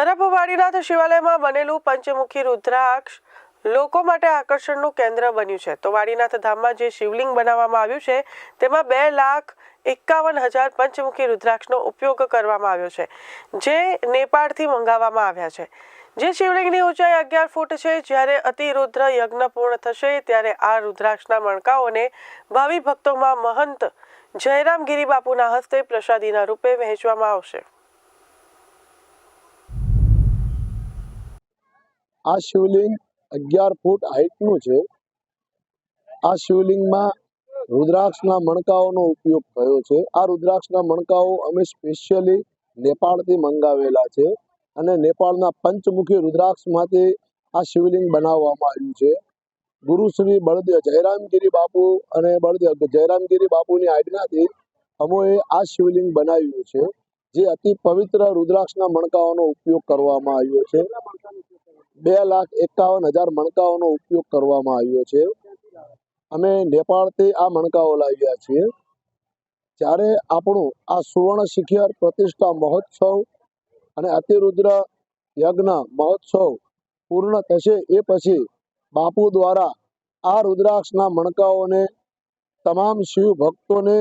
તરફ વાડીનાથ શિવાલયમાં બનેલું પંચમુખી રુદ્રાક્ષ લોકો માટે આકર્ષણનું કેન્દ્ર બન્યું છે. તો વાડીનાથ ધામમાં જે શિવલિંગ બનાવવામાં આવ્યું છે, તેમાં બે લાખ એકાવન હજાર પંચમુખી રુદ્રાક્ષનો ઉપયોગ કરવામાં આવ્યો છે, જે નેપાળથી મંગાવવામાં આવ્યા છે. જે શિવલિંગની ઊંચાઈ અગિયાર ફૂટ છે, જ્યારે અતિરુદ્ર યજ્ઞ પૂર્ણ થશે, ત્યારે આ રુદ્રાક્ષના મણકાઓને ભાવિ ભક્તોમાં મહંત જયરામ ગિરિબાપુના હસ્તે પ્રસાદીના રૂપે વહેંચવામાં આવશે. આ શિવલિંગ અગિયાર ફૂટ હાઈટનું છે. આ શિવલિંગમાં રુદ્રાક્ષના મણકાઓનો ઉપયોગ થયો છે. આ રુદ્રાક્ષના મણકાઓ અમે સ્પેશિયલી નેપાળથી મંગાવેલા છે અને નેપાળના પંચમુખી રુદ્રાક્ષમાંથી આ શિવલિંગ બનાવવામાં આવ્યું છે. ગુરુ શ્રી બળદેવ જયરામગીરી બાપુ અને બળદેવ જયરામગીરી બાપુની આજ્ઞાથી અમોએ આ શિવલિંગ બનાવ્યું છે, જે અતિ પવિત્ર રુદ્રાક્ષના મણકાઓનો ઉપયોગ કરવામાં આવ્યો છે. બે લાખ એકાવન હજાર મણકાઓનો ઉપયોગ કરવામાં આવ્યો છે. અમે નેપાળથી આ મણકાઓ લાવ્યા છીએ. જ્યારે આપણું આ સુવર્ણ શિખર પ્રતિષ્ઠા મહોત્સવ અને અતિરુદ્ર યજ્ઞ મહોત્સવ પૂર્ણ થશે એ પછી બાપુ દ્વારા આ રુદ્રાક્ષના મણકાઓને તમામ શિવ ભક્તોને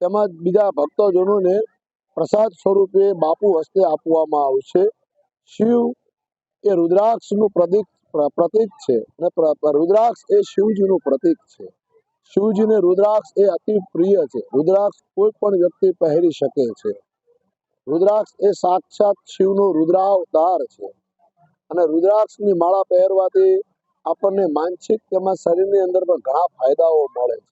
તેમજ બીજા ભક્તજનોને પ્રસાદ સ્વરૂપે બાપુ હસ્તે આપવામાં આવશે. શિવ એ રુદ્રાક્ષનું પ્રતીક પ્રતીક છે અને રુદ્રાક્ષ એ શિવજીનું પ્રતીક છે. શિવજીને રુદ્રાક્ષ એ અતિ પ્રિય છે. રુદ્રાક્ષ કોઈ પણ વ્યક્તિ પહેરી શકે છે. રુદ્રાક્ષ એ સાક્ષાત શિવનો રુદ્રાવતાર છે. અને રુદ્રાક્ષની માળા પહેરવાથી આપણને માનસિક તેમજ શરીરની અંદર પણ ઘણા ફાયદાઓ મળે છે.